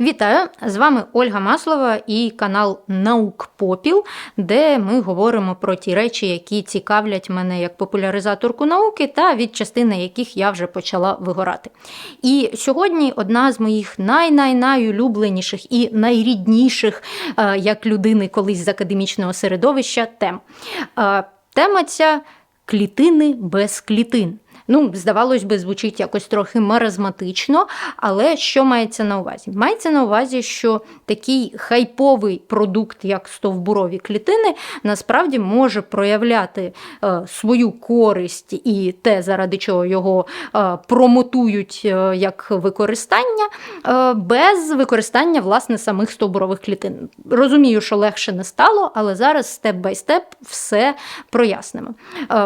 Вітаю! З вами Ольга Маслова і канал Наук Попіл, де ми говоримо про ті речі, які цікавлять мене як популяризаторку науки, та від частини яких я вже почала вигорати. І сьогодні одна з моїх най-най-найулюбленіших і найрідніших, е, як людини колись з академічного середовища, тем. Е, Тема ця клітини без клітин. Ну, здавалось би, звучить якось трохи маразматично, але що мається на увазі? Мається на увазі, що такий хайповий продукт, як стовбурові клітини, насправді може проявляти е, свою користь і те, заради чого його е, промотують е, як використання, без використання власне самих стовбурових клітин. Розумію, що легше не стало, але зараз степ-бай-степ все прояснимо.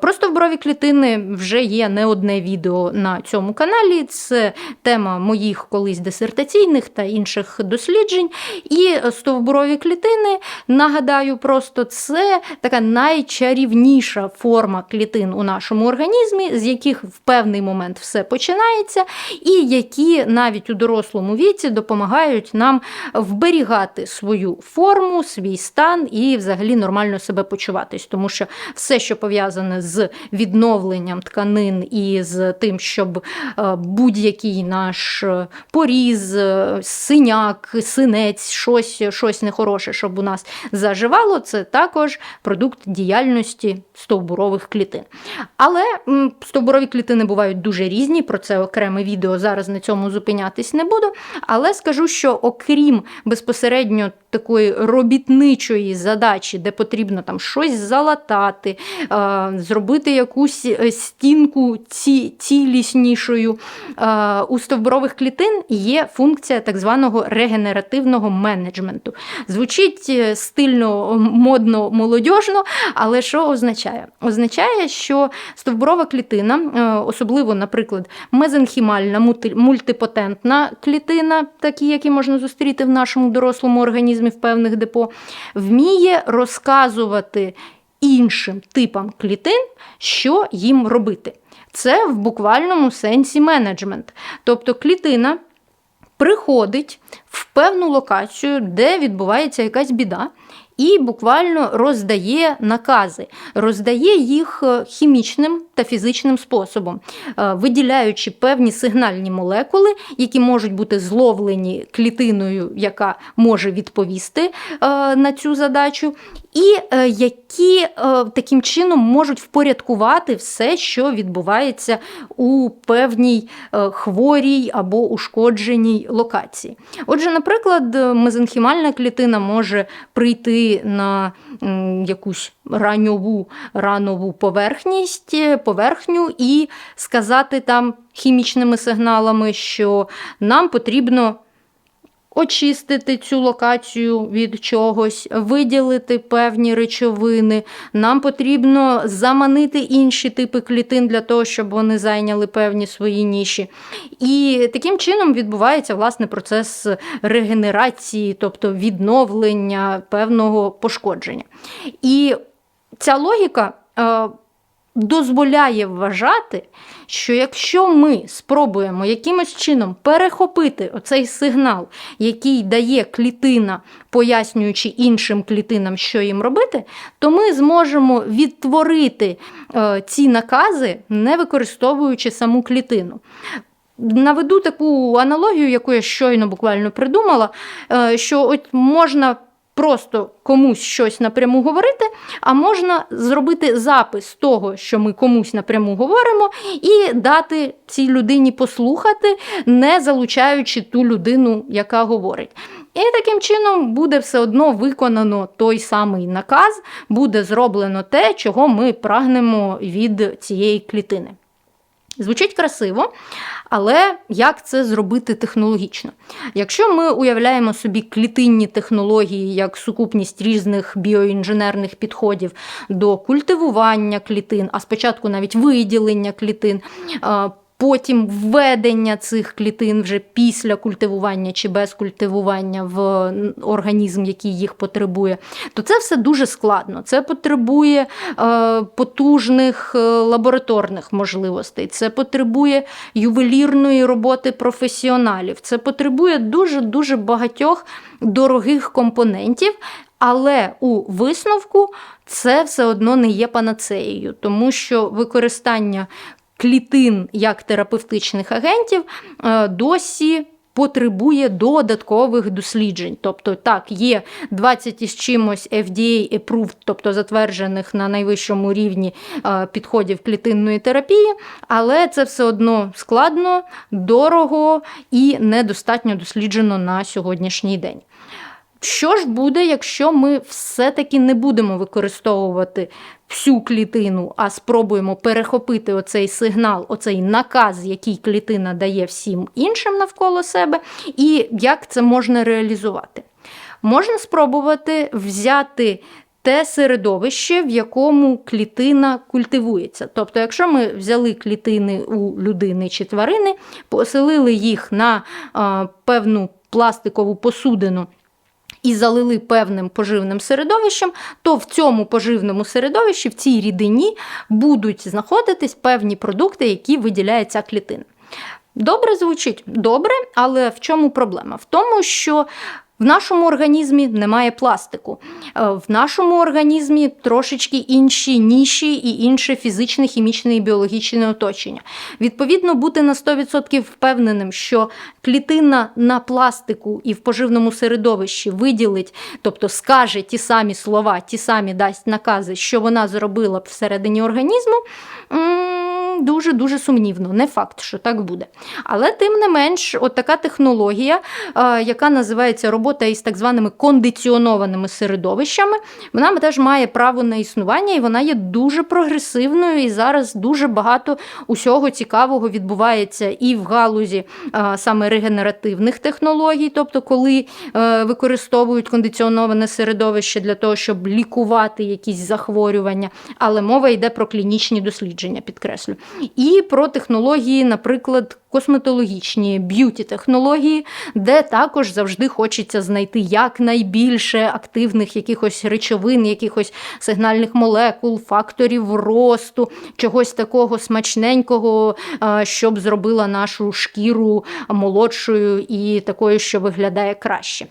Про стовбурові клітини вже є не одне відео на цьому каналі. Це тема моїх колись дисертаційних та інших досліджень. І стовбурові клітини, нагадаю, просто це така найчарівніша форма клітин у нашому організмі, з яких в певний момент все починається, і які навіть у дорослому віці допомагають нам вберігати свою форму, свій стан і взагалі нормально себе почуватись, тому що все, що пов'язане з відновленням тканин і з тим, щоб е, будь-який наш е, поріз, е, синяк, синець, щось, щось нехороше, щоб у нас заживало, це також продукт діяльності стовбурових клітин. Але стовбурові клітини бувають дуже різні, про це окреме відео зараз на цьому зупинятись не буду. Але скажу, що окрім безпосередньо такої робітничої задачі, де потрібно там щось залатати, зробити якусь стінку ці, ціліснішою. Е, у стовбурових клітин є функція так званого регенеративного менеджменту. Звучить е, стильно, модно, молодіжно, але що означає? Означає, що стовбурова клітина, е, особливо, наприклад, мезенхімальна мультипотентна клітина, такі, які можна зустріти в нашому дорослому організмі в певних депо, вміє розказувати іншим типам клітин, що їм робити. Це в буквальному сенсі менеджмент. Тобто клітина приходить в певну локацію, де відбувається якась біда, і буквально роздає накази, роздає їх е, хімічним та фізичним способом, е, виділяючи певні сигнальні молекули, які можуть бути зловлені клітиною, яка може відповісти е, на цю задачу, і які таким чином можуть впорядкувати все, що відбувається у певній хворій або ушкодженій локації. Отже, наприклад, мезенхімальна клітина може прийти на якусь раньову ранову поверхність, е, поверхню і сказати там хімічними сигналами, що нам потрібно очистити цю локацію від чогось, виділити певні речовини. Нам потрібно заманити інші типи клітин для того, щоб вони зайняли певні свої ніші. І таким чином відбувається власне процес регенерації, тобто відновлення певного пошкодження. І ця логіка. Дозволяє вважати, що якщо ми спробуємо якимось чином перехопити оцей сигнал, який дає клітина, пояснюючи іншим клітинам, що їм робити, то ми зможемо відтворити е, ці накази, не використовуючи саму клітину. Наведу таку аналогію, яку я щойно буквально придумала, е, що от можна просто комусь щось напряму говорити, а можна зробити запис того, що ми комусь напряму говоримо, і дати цій людині послухати, не залучаючи ту людину, яка говорить. І таким чином буде все одно виконано той самий наказ, буде зроблено те, чого ми прагнемо від цієї клітини. Звучить красиво, але як це зробити технологічно? Якщо ми уявляємо собі клітинні технології як сукупність різних біоінженерних підходів до культивування клітин, а спочатку навіть виділення клітин, потім введення цих клітин вже після культивування чи без культивування в організм, який їх потребує, то це все дуже складно. Це потребує е, потужних е, лабораторних можливостей, це потребує ювелірної роботи професіоналів, це потребує дуже дуже багатьох дорогих компонентів. Але у висновку це все одно не є панацеєю, тому що використання клітин як терапевтичних агентів е, досі. Потребує додаткових досліджень. Тобто, так, є 20 із чимось FDA approved, тобто затверджених на найвищому рівні е, підходів клітинної терапії, але це все одно складно, дорого і недостатньо досліджено на сьогоднішній день. Що ж буде, якщо ми все-таки не будемо використовувати всю клітину, а спробуємо перехопити оцей сигнал, оцей наказ, який клітина дає всім іншим навколо себе, і як це можна реалізувати? Можна спробувати взяти. Те середовище, в якому клітина культивується. Тобто, якщо ми взяли клітини у людини чи тварини, поселили їх на а, певну пластикову посудину і залили певним поживним середовищем, то в цьому поживному середовищі, в цій рідині, будуть знаходитись певні продукти, які виділяє ця клітина. Добре звучить добре, але в чому проблема? В тому, що в нашому організмі немає пластику. Е, в нашому організмі трошечки інші ніші і інше фізичне, хімічне і біологічне оточення. Відповідно, бути на 100% впевненим, що клітина на пластику і в поживному середовищі виділить, тобто скаже ті самі слова, ті самі дасть накази, що вона зробила б всередині організму дуже-дуже сумнівно. Не факт, що так буде. Але тим не менш, от така технологія, яка називається робота із так званими кондиціонованими середовищами, вона теж має право на існування, і вона є дуже прогресивною. І зараз дуже багато усього цікавого відбувається і в галузі саме регенеративних технологій, тобто, коли е, використовують кондиціоноване середовище для того, щоб лікувати якісь захворювання, але мова йде про клінічні дослідження, підкреслю і про технології, наприклад, косметологічні б'юті-технології, де також завжди хочеться знайти якнайбільше активних якихось речовин, якихось сигнальних молекул, факторів росту, чогось такого смачненького, щоб зробила нашу шкіру молодшою і такою, що виглядає краще.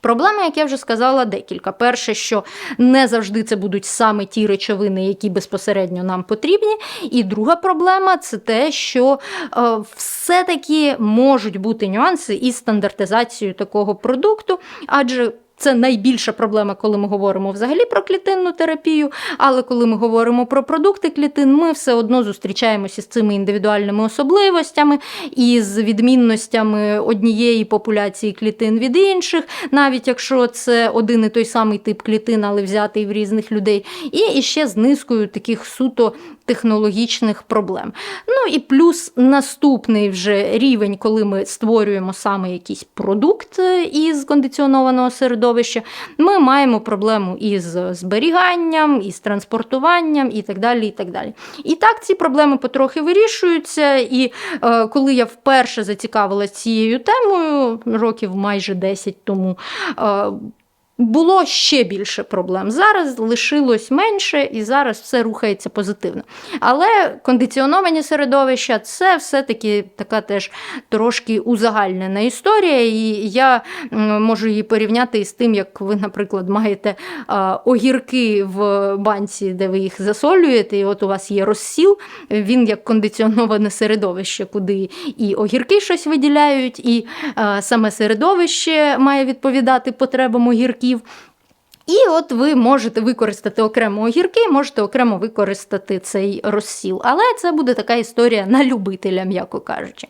Проблеми, як я вже сказала, декілька. Перше, що не завжди це будуть саме ті речовини, які безпосередньо нам потрібні. І друга проблема це те, що е, все-таки можуть бути нюанси із стандартизацією такого продукту, адже це найбільша проблема, коли ми говоримо взагалі про клітинну терапію. Але коли ми говоримо про продукти клітин, ми все одно зустрічаємося з цими індивідуальними особливостями і з відмінностями однієї популяції клітин від інших, навіть якщо це один і той самий тип клітин, але взятий в різних людей, і ще з низкою таких суто технологічних проблем. Ну і плюс наступний вже рівень, коли ми створюємо саме якийсь продукт е, із кондиціонованого середовища, ми маємо проблему із зберіганням, із транспортуванням і так далі. І так далі. І так ці проблеми потрохи вирішуються. І е, коли я вперше зацікавилася цією темою, років майже 10 тому. Е, було ще більше проблем. Зараз лишилось менше і зараз все рухається позитивно. Але кондиціоновані середовища це все-таки така теж трошки узагальнена історія. І я можу її порівняти із тим, як ви, наприклад, маєте огірки в банці, де ви їх засолюєте, і от у вас є розсіл, він як кондиціоноване середовище, куди і огірки щось виділяють, і саме середовище має відповідати потребам огірків огірків. І от ви можете використати окремо огірки, можете окремо використати цей розсіл. Але це буде така історія на любителя, м'яко кажучи.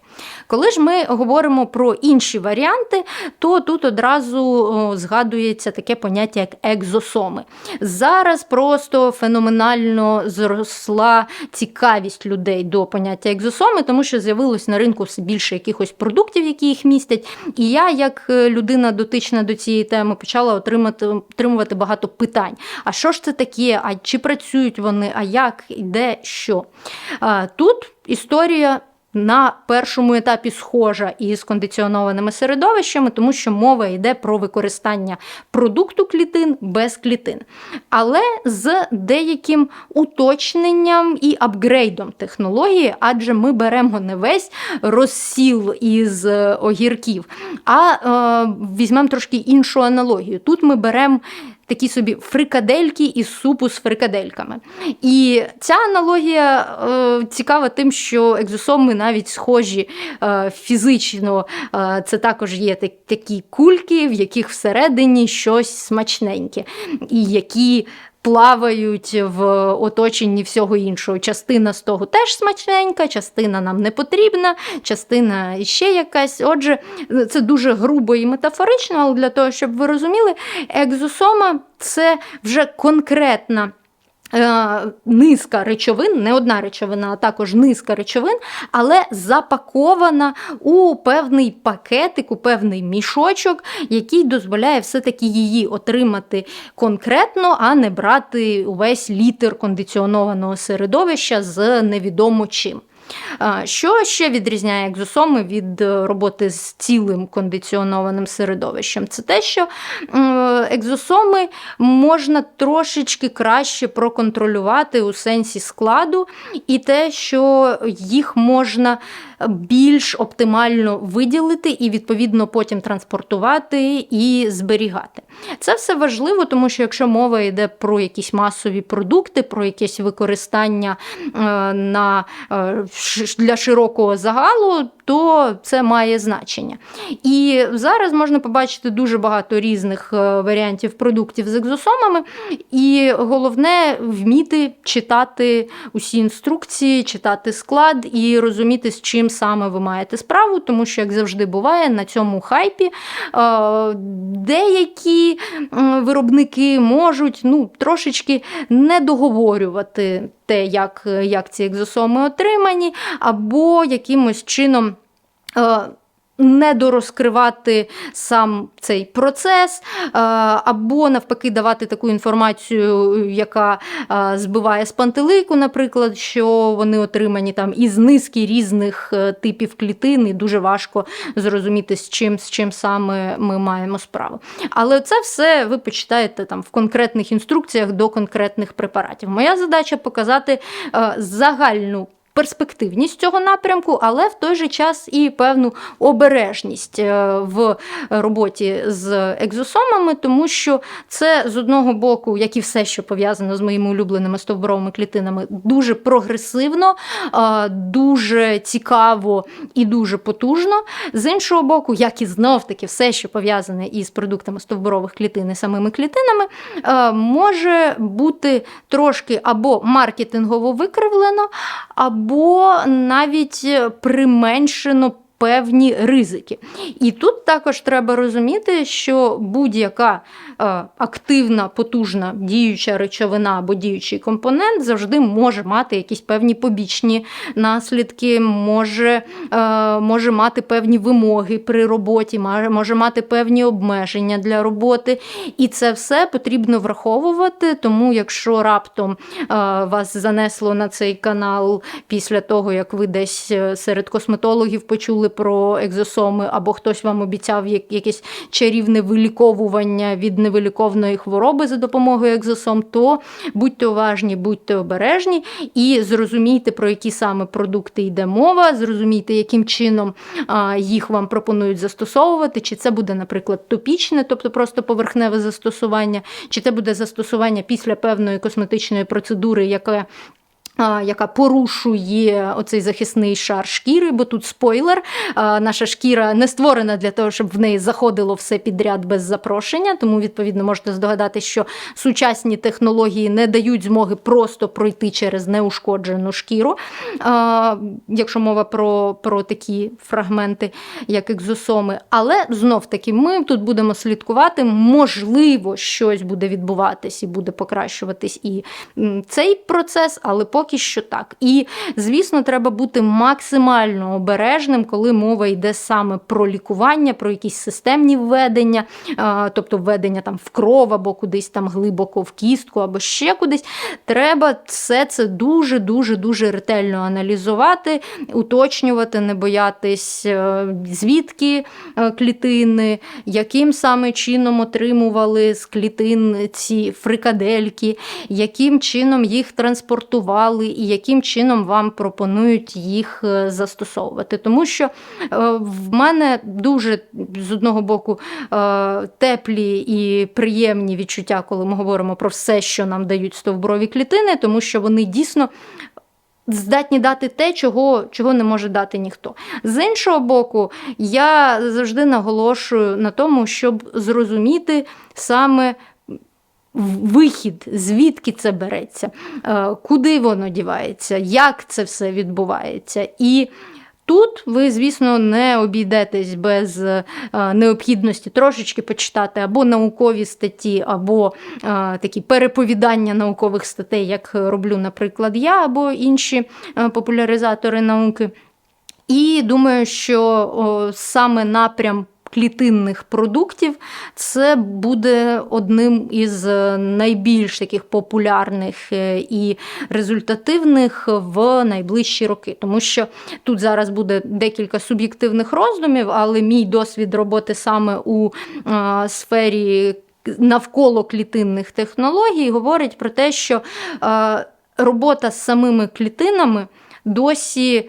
Коли ж ми говоримо про інші варіанти, то тут одразу згадується таке поняття, як екзосоми. Зараз просто феноменально зросла цікавість людей до поняття екзосоми, тому що з'явилось на ринку все більше якихось продуктів, які їх містять. І я, як е, людина дотична до цієї теми, почала отримати отримувати багато питань. А що ж це таке? А чи працюють вони? А як, де, що? Тут історія на першому етапі схожа із кондиціонованими середовищами, тому що мова йде про використання продукту клітин без клітин, але з деяким уточненням і апгрейдом технології, адже ми беремо не весь розсіл із огірків, а е, візьмемо трошки іншу аналогію. Тут ми беремо такі собі фрикадельки із супу з фрикадельками. І ця аналогія е, цікава тим, що екзосоми навіть схожі е, фізично. Е, це також є так, такі кульки, в яких всередині щось смачненьке, і які плавають в оточенні всього іншого. Частина з того теж смачненька, частина нам не потрібна, частина ще якась. Отже, це дуже грубо і метафорично, але для того, щоб ви розуміли, екзосома це вже конкретна. Е, низка речовин, не одна речовина, а також низка речовин, але запакована у певний пакетик, у певний мішочок, який дозволяє все-таки її отримати конкретно, а не брати увесь літер кондиціонованого середовища з невідомо чим. Що ще відрізняє екзосоми від е, роботи з цілим кондиціонованим середовищем? Це те, що екзосоми можна трошечки краще проконтролювати у сенсі складу, і те, що їх можна більш оптимально виділити і, відповідно, потім транспортувати і зберігати. Це все важливо, тому що якщо мова йде про якісь масові продукти, про якесь використання е, на, е, для широкого загалу, то це має значення. І зараз можна побачити дуже багато різних е, варіантів продуктів з екзосомами, і головне вміти читати усі інструкції, читати склад і розуміти, з чим саме ви маєте справу, тому що, як завжди буває, на цьому хайпі е, деякі виробники можуть ну, трошечки не договорювати те, як, як ці екзосоми отримані, або якимось чином. Е, недорозкривати сам цей процес, е, або навпаки давати таку інформацію, яка е, збиває з пантелику, наприклад, що вони отримані там із низки різних типів клітин, і дуже важко зрозуміти, з чим з чим саме ми маємо справу. Але це все ви почитаєте там в конкретних інструкціях до конкретних препаратів. Моя задача показати загальну перспективність цього напрямку, але в той же час і певну обережність е, в роботі з екзосомами, тому що це з одного боку, як і все, що пов'язано з моїми улюбленими стовбуровими клітинами, дуже прогресивно, е, дуже цікаво і дуже потужно. З іншого боку, як і знов-таки все, що пов'язане із продуктами стовбурових клітин і самими клітинами, е, може бути трошки або маркетингово викривлено, або або навіть применшено певні ризики. І тут також треба розуміти, що будь-яка е, активна, потужна діюча речовина або діючий компонент завжди може мати якісь певні побічні наслідки, може е, може мати певні вимоги при роботі, може мати певні обмеження для роботи. І це все потрібно враховувати. Тому, якщо раптом е, вас занесло на цей канал після того, як ви десь серед косметологів почули про екзосоми, або хтось вам обіцяв якесь чарівне виліковування від невиліковної хвороби за допомогою екзосом, то будьте уважні, будьте обережні і зрозумійте, про які саме продукти йде мова, зрозумійте, яким чином їх вам пропонують застосовувати, чи це буде, наприклад, топічне, тобто просто поверхневе застосування, чи це буде застосування після певної косметичної процедури, яка яка порушує оцей захисний шар шкіри, бо тут спойлер. Наша шкіра не створена для того, щоб в неї заходило все підряд без запрошення. Тому, відповідно, можете здогадати, що сучасні технології не дають змоги просто пройти через неушкоджену шкіру. Якщо мова про, про такі фрагменти, як екзосоми. Але знов-таки ми тут будемо слідкувати, можливо, щось буде відбуватись і буде покращуватись і цей процес, але поки поки що так. І, звісно, треба бути максимально обережним, коли мова йде саме про лікування, про якісь системні введення, тобто введення там в кров або кудись там глибоко в кістку, або ще кудись. Треба все це дуже дуже дуже ретельно аналізувати, уточнювати, не боятись, е, звідки е, клітини, яким саме чином отримували з клітин ці фрикадельки, яким чином їх транспортували, і яким чином вам пропонують їх е, застосовувати. Тому що е, в мене дуже з одного боку е, теплі і приємні відчуття, коли ми говоримо про все, що нам дають стовбурові клітини, тому що вони дійсно здатні дати те, чого, чого не може дати ніхто. З іншого боку, я завжди наголошую на тому, щоб зрозуміти саме. Вихід, звідки це береться, е, куди воно дівається, як це все відбувається. І Тут ви, звісно, не обійдетесь без е, необхідності трошечки почитати або наукові статті, або е, такі переповідання наукових статей, як роблю, наприклад, я, або інші популяризатори науки. І думаю, що саме напрям клітинних продуктів, це буде одним із найбільш таких популярних е, і результативних в найближчі роки. Тому що тут зараз буде декілька суб'єктивних роздумів, але мій досвід роботи саме у а, сфері навколо клітинних технологій говорить про те, що робота з самими клітинами досі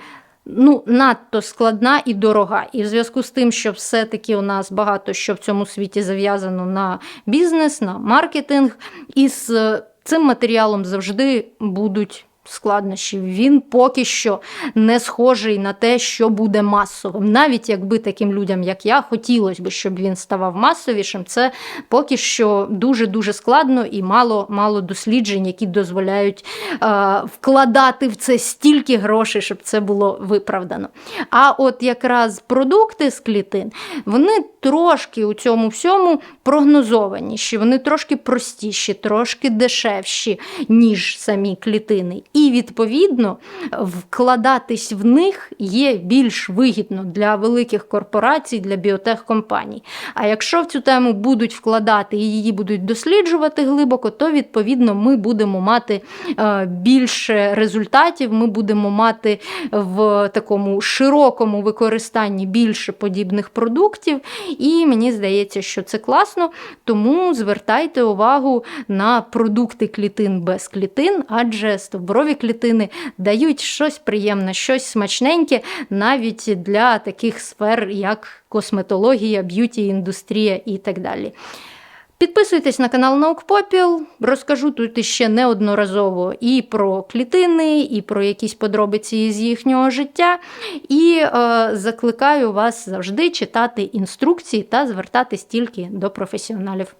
ну, надто складна і дорога. І в зв'язку з тим, що все-таки у нас багато що в цьому світі зав'язано на бізнес, на маркетинг, і з цим матеріалом завжди будуть складнощів. Він поки що не схожий на те, що буде масовим. Навіть якби таким людям, як я, хотілося б, щоб він ставав масовішим, це поки що дуже-дуже складно і мало мало досліджень, які дозволяють е, вкладати в це стільки грошей, щоб це було виправдано. А от якраз продукти з клітин, вони трошки у цьому всьому прогнозованіші, вони трошки простіші, трошки дешевші, ніж самі клітини. І, відповідно, вкладатись в них є більш вигідно для великих корпорацій, для біотехкомпаній. А якщо в цю тему будуть вкладати і її будуть досліджувати глибоко, то відповідно ми будемо мати е, більше результатів, ми будемо мати в такому широкому використанні більше подібних продуктів. І мені здається, що це класно, тому звертайте увагу на продукти клітин без клітин, адже стовбурові клітини дають щось приємне, щось смачненьке навіть для таких сфер, як косметологія, б'юті, індустрія і так далі. Підписуйтесь на канал Наукпопіл, розкажу тут іще неодноразово і про клітини, і про якісь подробиці з їхнього життя. І е, закликаю вас завжди читати інструкції та звертатись тільки до професіоналів.